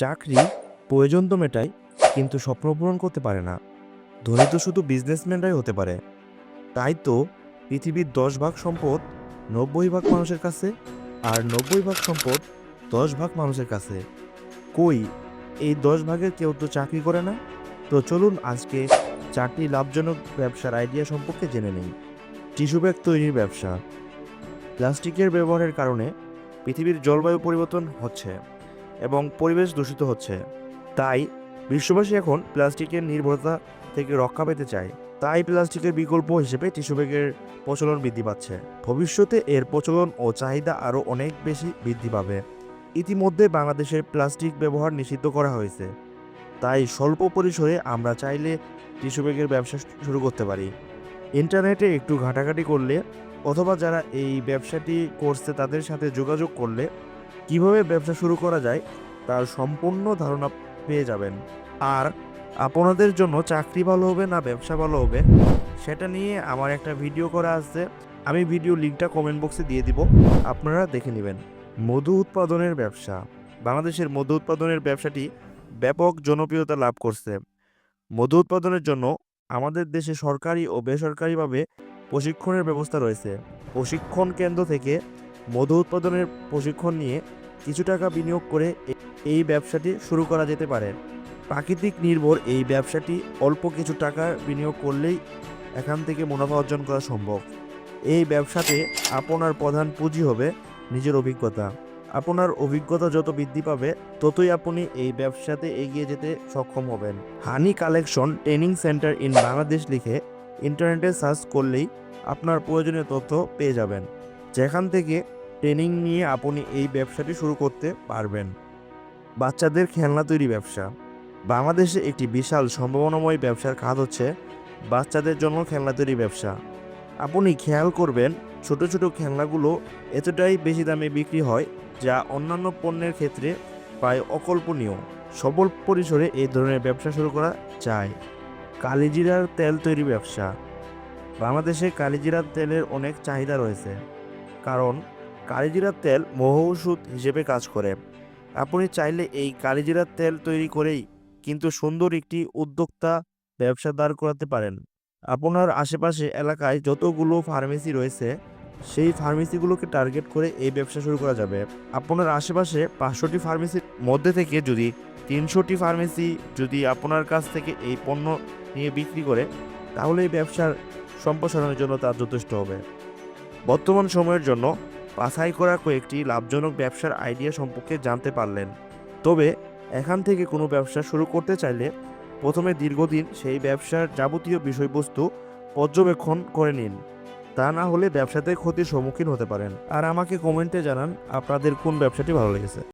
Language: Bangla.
চাকরি প্রয়োজন তো মেটায়, কিন্তু স্বপ্ন পূরণ করতে পারে না। ধনী তো শুধু বিজনেসম্যানরাই হতে পারে। তাই তো পৃথিবীর দশ ভাগ সম্পদ নব্বই ভাগ মানুষের কাছে আর নব্বই ভাগ সম্পদ দশ ভাগ মানুষের কাছে। কই, এই দশ ভাগের কেউ তো চাকরি করে না? তো চলুন আজকে চাকরি লাভজনক ব্যবসার আইডিয়া সম্পর্কে জেনে নেই। টিস্যু ব্যাগ তৈরির ব্যবসা। প্লাস্টিকের ব্যবহারের কারণে পৃথিবীর জলবায়ু পরিবর্তন হচ্ছে। এবং পরিবেশ দূষিত হচ্ছে। তাই বিশ্ববাসী এখন প্লাস্টিকের নির্ভরতা থেকে রক্ষা পেতে চায়। তাই প্লাস্টিকের বিকল্প হিসেবে টিস্যু ব্যাগের প্রচলন বৃদ্ধি পাচ্ছে। ভবিষ্যতে এর প্রচলন ও চাহিদা আরও অনেক বেশি বৃদ্ধি পাবে। ইতিমধ্যে বাংলাদেশের প্লাস্টিক ব্যবহার নিষিদ্ধ করা হয়েছে। তাই স্বল্প পরিসরে আমরা চাইলে টিস্যু ব্যাগের ব্যবসা শুরু করতে পারি। ইন্টারনেটে একটু ঘাটাঘাটি করলে অথবা যারা এই ব্যবসাটি করছে তাদের সাথে যোগাযোগ করলে কীভাবে ব্যবসা শুরু করা যায় তার সম্পূর্ণ ধারণা পেয়ে যাবেন। আর আপনাদের জন্য চাকরি ভালো হবে না ব্যবসা ভালো হবে, সেটা নিয়ে আমার একটা ভিডিও করা আছে। আমি ভিডিও লিঙ্কটা কমেন্ট বক্সে দিয়ে দিব, আপনারা দেখে নেবেন। মধু উৎপাদনের ব্যবসা, বাংলাদেশের মধু উৎপাদনের ব্যবসাটি ব্যাপক জনপ্রিয়তা লাভ করছে। মধু উৎপাদনের জন্য আমাদের দেশে সরকারি ও বেসরকারিভাবে প্রশিক্ষণের ব্যবস্থা রয়েছে। প্রশিক্ষণ কেন্দ্র থেকে মধু উৎপাদনের প্রশিক্ষণ নিয়ে কিছু টাকা বিনিয়োগ করে এই ব্যবসাটি শুরু করা যেতে পারে। প্রাকৃতিক নির্ভর এই ব্যবসাটি অল্প কিছু টাকা বিনিয়োগ করলেই এখান থেকে মুনাফা অর্জন করা সম্ভব। এই ব্যবসাতে আপনার প্রধান পুঁজি হবে নিজের অভিজ্ঞতা। আপনার অভিজ্ঞতা যত বৃদ্ধি পাবে, ততই আপনি এই ব্যবসাতে এগিয়ে যেতে সক্ষম হবেন। Honey collection training centre in Bangladesh লিখে ইন্টারনেটে সার্চ করলেই আপনার প্রয়োজনীয় তথ্য পেয়ে যাবেন। যেখান থেকে ট্রেনিং নিয়ে আপনি এই ব্যবসাটি শুরু করতে পারবেন। বাচ্চাদের খেলনা তৈরি ব্যবসা। বাংলাদেশে একটি বিশাল সম্ভাবনাময় ব্যবসার খাত হচ্ছে বাচ্চাদের জন্য খেলনা তৈরি ব্যবসা। আপনি খেয়াল করবেন, ছোট ছোট খেলনাগুলো এতটাই বেশি দামে বিক্রি হয় যা অন্যান্য পণ্যের ক্ষেত্রে প্রায় অকল্পনীয়। সবল পরিসরে এই ধরনের ব্যবসা শুরু করা যায়। কালিজিরার তেল তৈরি ব্যবসা। বাংলাদেশে কালিজিরার তেলের অনেক চাহিদা রয়েছে। কারণ কালিজিরার তেল মহ ওষুধ হিসেবে কাজ করে। আপনি চাইলে এই কালিজিরার তেল তৈরি করেই কিন্তু সুন্দর একটি উদ্যোক্তা ব্যবসা দাঁড় করাতে পারেন। আপনার আশেপাশে এলাকায় যতগুলো ফার্মেসি রয়েছে, সেই ফার্মেসিগুলোকে টার্গেট করে এই ব্যবসা শুরু করা যাবে। আপনার আশেপাশে পাঁচশোটি ফার্মেসির মধ্যে থেকে যদি তিনশোটি ফার্মেসি যদি আপনার কাছ থেকে এই পণ্য নিয়ে বিক্রি করে, তাহলে এই ব্যবসার সম্প্রসারণের জন্য তা যথেষ্ট হবে। বর্তমান সময়ের জন্য বাছাই করা কয়েকটি লাভজনক ব্যবসার আইডিয়া সম্পর্কে জানতে পারলেন। তবে এখান থেকে কোনো ব্যবসা শুরু করতে চাইলে প্রথমে দীর্ঘদিন সেই ব্যবসার যাবতীয় বিষয়বস্তু পর্যবেক্ষণ করে নিন। তা না হলে ব্যবসাতে ক্ষতির সম্মুখীন হতে পারেন। আর আমাকে কমেন্টে জানান আপনাদের কোন ব্যবসাটি ভালো লেগেছে।